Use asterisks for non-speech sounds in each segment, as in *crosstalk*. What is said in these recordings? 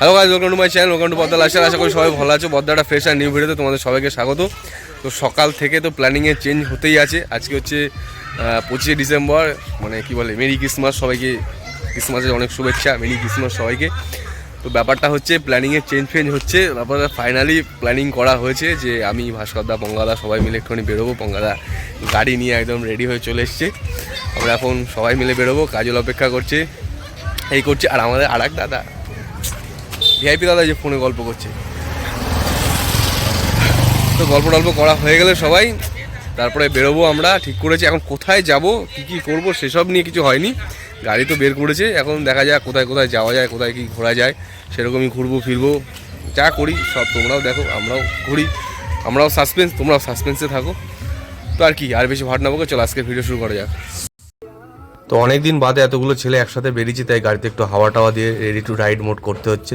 Hello guys welcome to my channel welcome to বদ্দাল আসার আশা করি সবাই ভালো আছো। বদ্দাটা ফ্রেশ আর নিউ ভিডিওতে তোমাদের সবাইকে স্বাগত। তো সকাল থেকে তো প্ল্যানিংয়ে চেঞ্জ হতেই আছে। আজকে হচ্ছে পঁচিশে ডিসেম্বর মানে কি বলে, মেরি ক্রিসমাস সবাইকে, ক্রিসমাসের অনেক শুভেচ্ছা, মেরি ক্রিসমাস সবাইকে। তো ব্যাপারটা হচ্ছে প্ল্যানিংয়ে চেঞ্জ ফেঞ্জ হচ্ছে। ব্যাপারটা ফাইনালি প্ল্যানিং করা হয়েছে যে আমি ভাস্করদা, পঙ্গাদা সবাই মিলে একটুখানি বেরোবো। পঙ্গাদা গাড়ি নিয়ে একদম রেডি হয়ে চলে এসছে। আমরা এখন সবাই মিলে বেরোবো, কাজল অপেক্ষা করছে। এই করছে, আর আমাদের আর দাদা। ভিআইপি দাদা যে ফোনে গল্প করছে। তো গল্প টল্প করা হয়ে গেলে সবাই, তারপরে বেরোবো আমরা, ঠিক করেছি। এখন কোথায় যাব, কি কি করব, সেসব নিয়ে কিছু হয়নি। গাড়ি তো বের করেছে, এখন দেখা যাক কোথায় কোথায় যাওয়া যায়, কোথায় কি ঘোরা যায়। সেরকমই ঘুরবো, ফিরবো। যা করি, সব তোমরাও দেখো, আমরাও ঘুরি। আমরাও সাসপেন্স তোমরাও সাসপেন্সে থাকো। তো আর কি, আর বেশি ভাট না চলো আজকে ভিডিও শুরু করা যাক। তো অনেক দিন বাদে এতগুলো ছেলে একসাথে বেরিয়েছি, তাই গাড়িতে একটু হাওয়া টাওয়া দিয়ে রেডি টু রাইড মোড করতে হচ্ছে।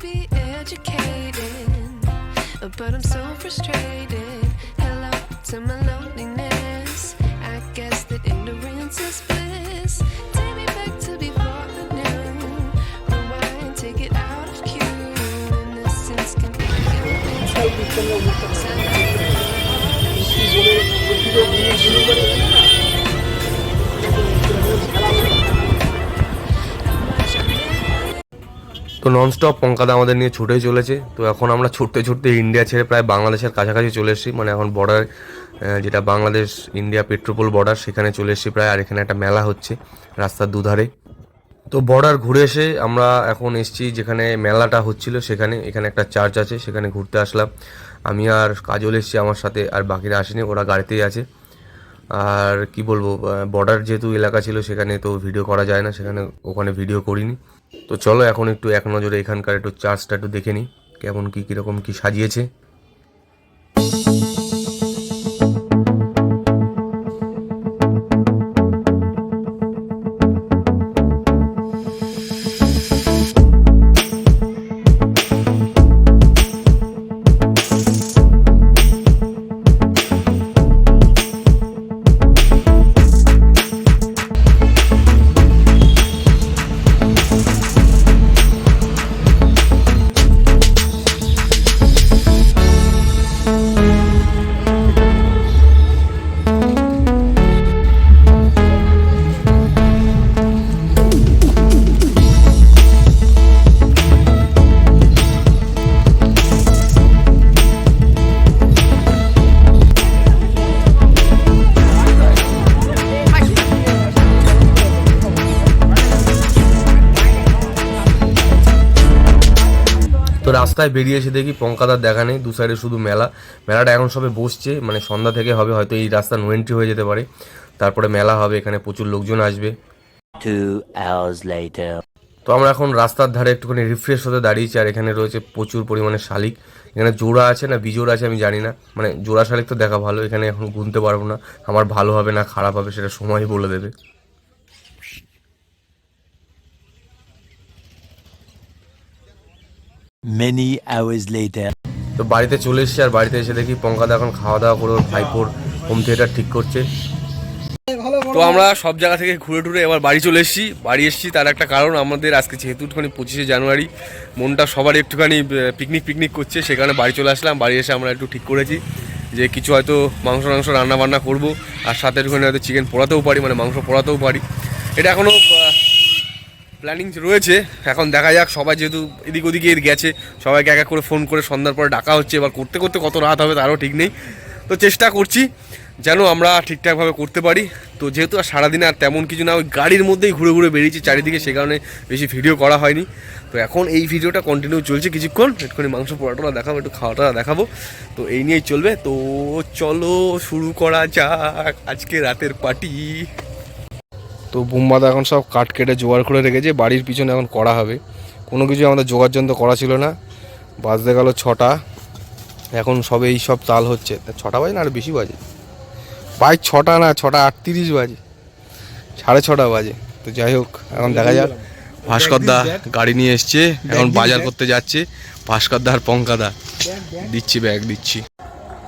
Be educated, but I'm so frustrated. Hello to my loneliness. I guess that ignorance is bliss. Take me back to before I knew. Rewind, take it out of cue. Innocence can be তো nonstop পঙ্কাদা আমাদের নিয়ে ছুটেই চলেছে। তো এখন আমরা ছুটতে ছুটতে ইন্ডিয়া ছেড়ে প্রায় বাংলাদেশের কাছাকাছি চলে এসেছি। মানে এখন বর্ডার যেটা বাংলাদেশ ইন্ডিয়া পেট্রোপোল বর্ডার সেখানে চলে এসেছি প্রায়। আর এখানে একটা মেলা হচ্ছে রাস্তার দুধারে। তো বর্ডার ঘুরে এসে আমরা এখন এসেছি যেখানে মেলাটা হচ্ছিল সেখানে। এখানে একটা চার্চ আছে, সেখানে ঘুরতে আসলাম। আমি আর কাজল এসেছি আমার সাথে, আর বাকিরা আসেনি, ওরা গাড়িতেই আছে। আর কি বলব বর্ডার যেহেতু এলাকা ছিল সেখানে তো ভিডিও করা যায় না, সেখানে ওখানে ভিডিও করিনি। তো চলো এখন একটু এক নজরে এখানকার একটু চার্জটা একটু দেখে নিই, কেমন কী, কীরকম কী সাজিয়েছে। রাস্তায় বেরিয়ে এসে দেখি পঙ্কাদার দেখা নেই দু সাইডে শুধু মেলা। মেলাটা এখন সবে বসছে মানে সন্ধ্যা থেকে হবে হয়তো এই রাস্তা নো এন্ট্রি হয়ে যেতে পারে। তারপরে মেলা হবে এখানে প্রচুর লোকজন আসবে. তো আমরা এখন রাস্তার ধারে একটুখানি রিফ্রেশ হতে দাঁড়িয়েছি আর এখানে রয়েছে প্রচুর পরিমাণে শালিক। এখানে জোড়া আছে না বিজোড়া আছে আমি জানি না। মানে জোড়া শালিক তো দেখা ভালো এখানে এখন গুনতে পারব না। আমার ভালো হবে না খারাপ হবে সেটা সময়ই বলে দেবে। Many hours later. তো বাড়িতে চলে এসেছি আর বাড়িতে এসে দেখি পঙ্কাদা এখন খাওয়া দাওয়া করে ওর ভাইপোর হোম থিয়েটার ঠিক করছে। তো আমরা সব জায়গা থেকে ঘুরে টুরে এবার বাড়ি চলে এসেছি। বাড়ি এসেছি তার একটা কারণ, আমাদের আজকে যেহেতু একটুখানি পঁচিশে জানুয়ারি, মনটা সবার একটুখানি পিকনিক পিকনিক করছে সেখানে বাড়ি চলে আসলাম। বাড়ি এসে আমরা একটু ঠিক করেছি যে কিছু হয়তো মাংস টাংস রান্না বান্না করব, আর সাথে একটুখানি হয়তো চিকেন পোড়াতেও পারি মানে মাংস পোড়াতেও পারি। এটা এখনও প্ল্যানিং রয়েছে। এখন দেখা যাক, সবাই যেহেতু এদিক ওদিকে গেছে, সবাইকে এক এক করে ফোন করে সন্ধ্যার পরে ডাকা হচ্ছে, এবার করতে করতে কত রাত হবে তারও ঠিক নেই। তো চেষ্টা করছি যেন আমরা ঠিকঠাকভাবে করতে পারি। তো যেহেতু আর সারাদিনে আর তেমন কিছু না, ওই গাড়ির মধ্যেই ঘুরে ঘুরে বেরিয়েছি, চারিদিকে সে কারণে বেশি ভিডিও করা হয়নি। তো এখন এই ভিডিওটা কন্টিনিউ চলছে কিছুক্ষণ একটুখানি মাংস পোড়াটোরা দেখাবো, একটু খাওয়াটা দেখাবো। তো এই নিয়েই চলবে। তো চলো শুরু করা যাক আজকে রাতের পার্টি তো বুম্বাদা এখন সব কাঠ কেটে জোগাড় করে রেখেছে, বাড়ির পিছনে এখন করা হবে। কোনো কিছু আমাদের জোগাড় যন্ত্র করা ছিল না। বাজতে গেল ছটা। এখন সবে এই সব তাল হচ্ছে। ছটা বাজে না আর বেশি বাজে? প্রায় ছটা না, ছটা আটত্রিশ বাজে। সাড়ে ছটা বাজে। তো যাই হোক, এখন দেখা যাক। ভাস্করদা গাড়ি নিয়ে এসছে। এখন বাজার করতে যাচ্ছে। ভাস্করদা আর পঙ্কাদা দিচ্ছি ব্যাগ, দিচ্ছি।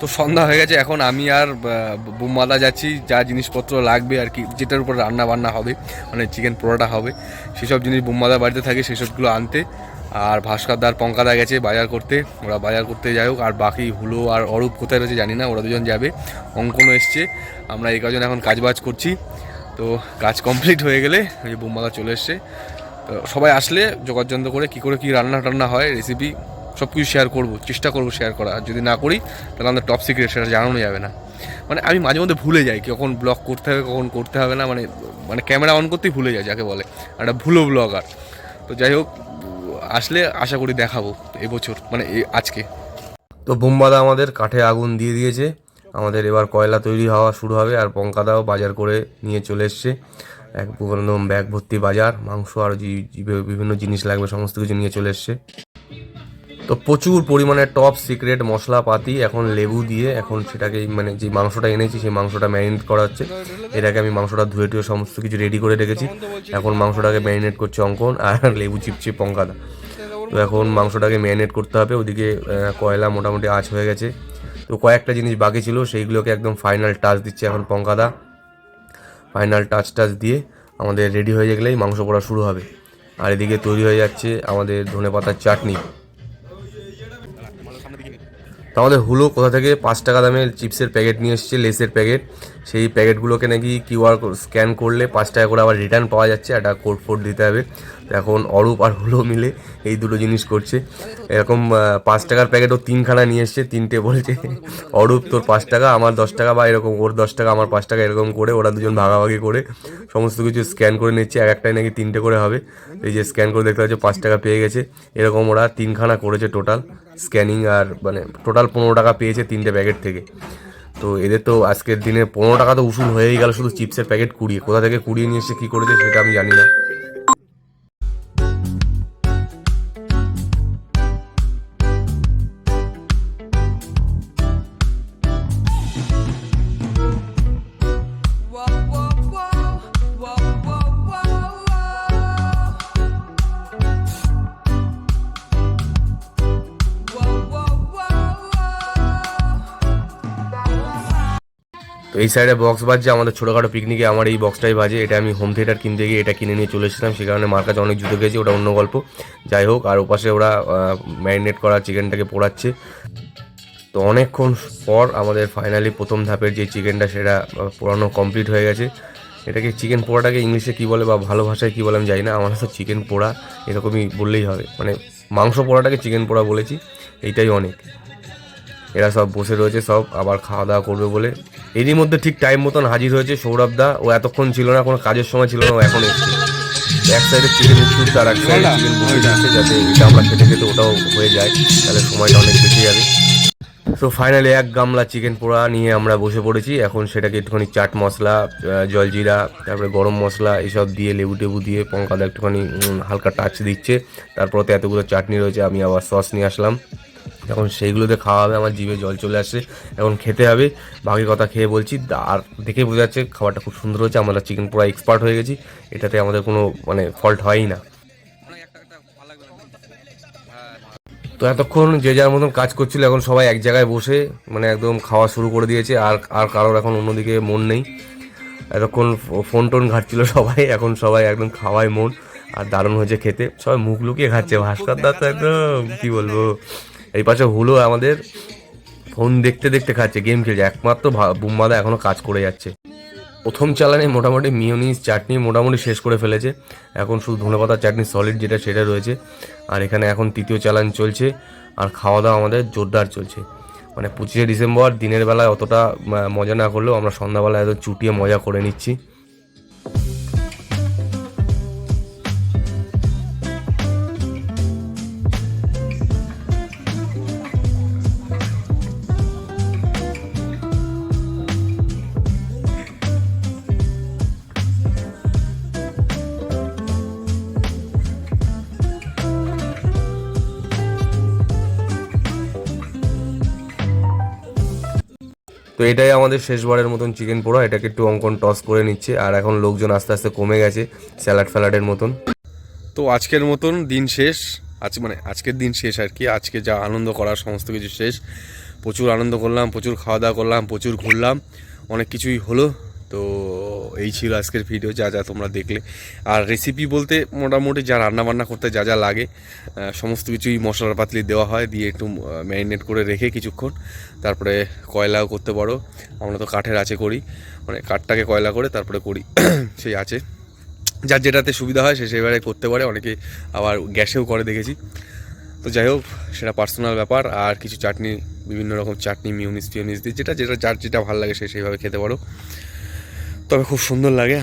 তো সন্ধ্যা হয়ে গেছে, এখন আমি আর বুম্মাদা যাচ্ছি, যা জিনিসপত্র লাগবে আর কি, যেটার উপর রান্না বান্না হবে মানে চিকেন পোড়াটা হবে, সেসব জিনিস বুম্মাদার বাড়িতে থাকে, সেসবগুলো আনতে, আর ভাস্করদার পঙ্কাদা গেছে বাজার করতে, ওরা বাজার করতে যাই হোক, আর বাকি হুলো আর অরূপ কোথায় রয়েছে জানি না, ওরা দুজন যাবে, অঙ্কনও এসছে, আমরা এই কজন এখন কাজবাজ করছি, তো কাজ কমপ্লিট হয়ে গেলে ওই যে বুম্মাদা চলে এসছে, তো সবাই আসলে যোগাযোগ করে কী করে কী রান্না টান্না হয় রেসিপি সব কিছু শেয়ার করব, চেষ্টা করব শেয়ার করা আর যদি না করি, তাহলে আমাদের টপ সিক্রেট সেটা জানানো যাবে না। মানে আমি মাঝে মধ্যে ভুলে যাই কখন ব্লগ করতে হবে, কখন করতে হবে না মানে মানে ক্যামেরা অন করতেই ভুলে যাই, যাকে বলে। একটা ভুলো ব্লগার তো যাই হোক, আসলে আশা করি দেখাবো এবছর মানে আজকে। তো বোমবাদা আমাদের কাঠে আগুন দিয়ে দিয়েছে। আমাদের এবার কয়লা তৈরি হওয়া শুরু হবে, আর পঙ্কাদাও বাজার করে নিয়ে চলে এসছে। এক ব্যাগ ভর্তি বাজার, মাংস আর বিভিন্ন জিনিস লাগবে, সমস্ত কিছু নিয়ে চলে এসছে। তো প্রচুর পরিমাণে টপ সিক্রেট মশলাপাতি, এখন লেবু দিয়ে এখন সেটাকে মানে যে মাংসটা এনেছি, সেই মাংসটা ম্যারিনেট করা হচ্ছে এটাকে আমি মাংসটা ধুয়ে টুয়ে সমস্ত কিছু রেডি করে রেখেছি। এখন মাংসটাকে ম্যারিনেট করছে অঙ্কন আর লেবু চিপছে পঙ্কাদা। তো এখন মাংসটাকে ম্যারিনেট করতে হবে। ওদিকে কয়লা মোটামুটি আঁচ হয়ে গেছে। তো কয়েকটা জিনিস বাকি ছিল, সেইগুলোকে একদম ফাইনাল টাচ দিচ্ছে এখন পঙ্কাদা। ফাইনাল টাচ টাচ দিয়ে আমাদের রেডি হয়ে গেলেই মাংস করা শুরু হবে। আর এদিকে তৈরি হয়ে যাচ্ছে আমাদের ধনে পাতার চাটনি। তো আমাদের হুলো কোথা থেকে? পাঁচ টাকা দামের চিপসের প্যাকেট নিয়ে এসেছে লেসের প্যাকেট। সেই প্যাকেটগুলোকে নাকি কিউআর স্ক্যান করলে পাঁচ টাকা করে আবার রিটার্ন পাওয়া যাচ্ছে একটা কোড ফোড দিতে হবে। এখন অরূপ আর হুলো মিলে এই দুটো জিনিস করছে। এরকম পাঁচ টাকার প্যাকেটও তিনখানা নিয়ে এসছে, তিনটে বলছে, অরূপ, তোর পাঁচ টাকা, আমার দশ টাকা, বা এরকম, ওর দশ টাকা, আমার পাঁচ টাকা, এরকম করে ওরা দুজন ভাগাভাগি করে সমস্ত কিছু স্ক্যান করে নিচ্ছে, এক একটাই নাকি তিনটে করে হবে। এই যে স্ক্যান করে দেখতে পাচ্ছি, পাঁচ টাকা পেয়ে গেছে। এরকম ওরা তিনখানা করেছে টোটাল স্ক্যানিং, আর মানে টোটাল পনেরো টাকা পেয়েছে তিনটে প্যাকেট থেকে। তো এদের তো আজকের দিনে পনেরো টাকা তো উসুল হয়েই গেল, শুধু চিপসের প্যাকেট কুড়িয়ে। কোথা থেকে কুড়িয়ে নিয়ে এসে কী করেছে সেটা আমি জানি না। এই সাইডে বক্স বাজছে, আমাদের ছোটোখাটো পিকনিকে আমার এই বক্সটাই বাজে। এটা আমি হোম থিয়েটার কিনতে গিয়ে এটা কিনে নিয়ে চলে এসেছিলাম। সে কারণে মার কাছে অনেক জুতো গেছে ওটা অন্য গল্প। যাই হোক, আর ওপাশে ওরা ম্যারিনেট করা চিকেনটাকে পোড়াচ্ছে। তো অনেকক্ষণ পর আমাদের ফাইনালি প্রথম ধাপের যে চিকেনটা সেটা পোড়ানো কমপ্লিট হয়ে গেছে। এটাকে চিকেন পোড়াটাকে ইংলিশে কী বলে বা ভালো ভাষায় কী বলে আমি জানি না। আমার সাথে চিকেন পোড়া এরকমই বললেই হবে। মানে মাংস পোড়াটাকে চিকেন পোড়া বলেছি, এইটাই অনেক। এরা সব বসে রয়েছে, সব আবার খাওয়া দাওয়া করবে বলে। এরই মধ্যে ঠিক টাইম মতন হাজির হয়েছে সৌরভ দা। ও এতক্ষণ ছিল না কোনো কাজের সময় ছিল না ও এখন এসছে। এক সাইডে চিকেন উঠছে আর এক সাইডে চিকেন বসে দিচ্ছে যাতে এটা আমরা খেতে খেতে ওটাও হয়ে যায়। তাহলে সময়টা অনেক বেঁচে যাবে। তো ফাইনালি এক গামলা চিকেন পোড়া নিয়ে আমরা বসে পড়েছি। এখন সেটাকে একটুখানি চাট মশলা জলজিরা তারপরে গরম মশলা এসব দিয়ে লেবু টেবু দিয়ে পঙ্কাদা একটুখানি হালকা টাচ দিচ্ছে। তারপর তো এতগুলো চাটনি রয়েছে আমি আবার সস নিয়ে আসলাম। এখন সেইগুলোতে খাওয়া হবে, আমার জিভে জল চলে আসছে। এখন খেতে হবে। বাকি কথা খেয়ে বলছি আর দেখে বোঝা যাচ্ছে খাবারটা খুব সুন্দর হয়েছে, আমরা চিকেন পোড়া এক্সপার্ট হয়ে গেছি। এটাতে আমাদের কোনো মানে ফল্ট হয়ই না। তো এতক্ষণ যে যার মতন কাজ করছিল, এখন সবাই এক জায়গায় বসে মানে একদম খাওয়া শুরু করে দিয়েছে, আর আর কারোর এখন অন্যদিকে মন নেই। এতক্ষণ ফোন টোন ঘাটছিল সবাই, এখন সবাই একদম খাওয়ায় মন, আর দারুণ হয়েছে খেতে। সবাই মুখ লুকিয়ে খাচ্ছে, ভাস্কর দা তো একদম, কি বলব? এই পাশে হুলো আমাদের ফোন দেখতে দেখতে খাচ্ছে গেম খেলছে। একমাত্র ভা- বুম্বাদা এখনও কাজ করে যাচ্ছে। প্রথম চালানে মোটামুটি মিওনিস চাটনি মোটামুটি শেষ করে ফেলেছে। এখন শুধু ধনেপাতার চাটনি সলিড যেটা সেটা রয়েছে। আর এখানে এখন তৃতীয় চালান চলছে। আর খাওয়া দাওয়া আমাদের জোরদার চলছে। মানে পঁচিশে ডিসেম্বর, দিনের বেলায় অতটা মজা না করলেও আমরা সন্ধ্যাবেলায় এত চুটিয়ে মজা করে নিচ্ছি। তো এটাই আমাদের শেষবারের মতন চিকেন পোড়া। এটাকে একটু অঙ্কন টস করে নিচ্ছে। আর এখন লোকজন আস্তে আস্তে কমে গেছে স্যালাড ফ্যালাডের মতন। তো আজকের মতন দিন শেষ। আজ মানে আজকের দিন শেষ আর কি। আজকে যা আনন্দ করার, সমস্ত কিছু শেষ। প্রচুর আনন্দ করলাম, প্রচুর খাওয়া দাওয়া করলাম, প্রচুর ঘুরলাম। অনেক কিছুই হলো। তো এই ছিল আজকের ভিডিও যা যা তোমরা দেখলে। আর রেসিপি বলতে মোটামুটি যা রান্না বান্না করতে যা যা লাগে সমস্ত কিছুই মশলা পাতলি দেওয়া হয়, দিয়ে একটু ম্যারিনেট করে রেখে কিছুক্ষণ। তারপরে কয়লাও করতে পারো। আমরা তো কাঠের আছে করি। মানে কাঠটাকে কয়লা করে তারপরে করি। *coughs* সেই আছে যার যেটাতে সুবিধা হয়, সে সেভাবে করতে পারে। অনেকে আবার গ্যাসেও করে, দেখেছি। তো যাই হোক, সেটা পার্সোনাল ব্যাপার। আর কিছু চাটনি, বিভিন্ন রকম চাটনি মিউনিস ফিউনিস দিয়ে, যেটা যেটা, যার যেটা ভালো লাগে, সে সেইভাবে খেতে পারো। তবে খুব সুন্দর লাগে।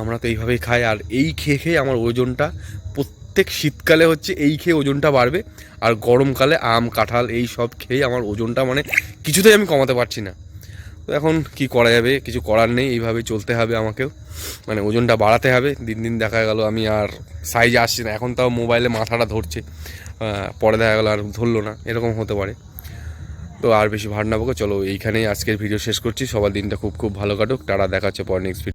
আমরা তো এইভাবেই খাই, আর এই খেয়ে খেয়ে আমার ওজনটা প্রত্যেক শীতকালে হচ্ছে এই খেয়ে ওজনটা বাড়বে, আর গরমকালে আম, কাঁঠাল এই সব খেয়ে আমার ওজনটা মানে কিছুতেই আমি কমাতে পারছি না। তো এখন কি করা যাবে? কিছু করার নেই এইভাবেই চলতে হবে আমাকেও। মানে ওজনটা বাড়াতে হবে, দিন দিন দেখা গেল আমি আর সাইজে আসছি না। এখন তাও মোবাইলে মাথাটা ধরছে পরে দেখা গেলো আর ধরলো না, এরকম হতে পারে। তো আর বেশি ভার না চলো এইখানেই আজকের ভিডিও শেষ করছি। সবার দিনটা খুব খুব ভালো কাটুক। তারা দেখাচ্ছে পর নেক্সট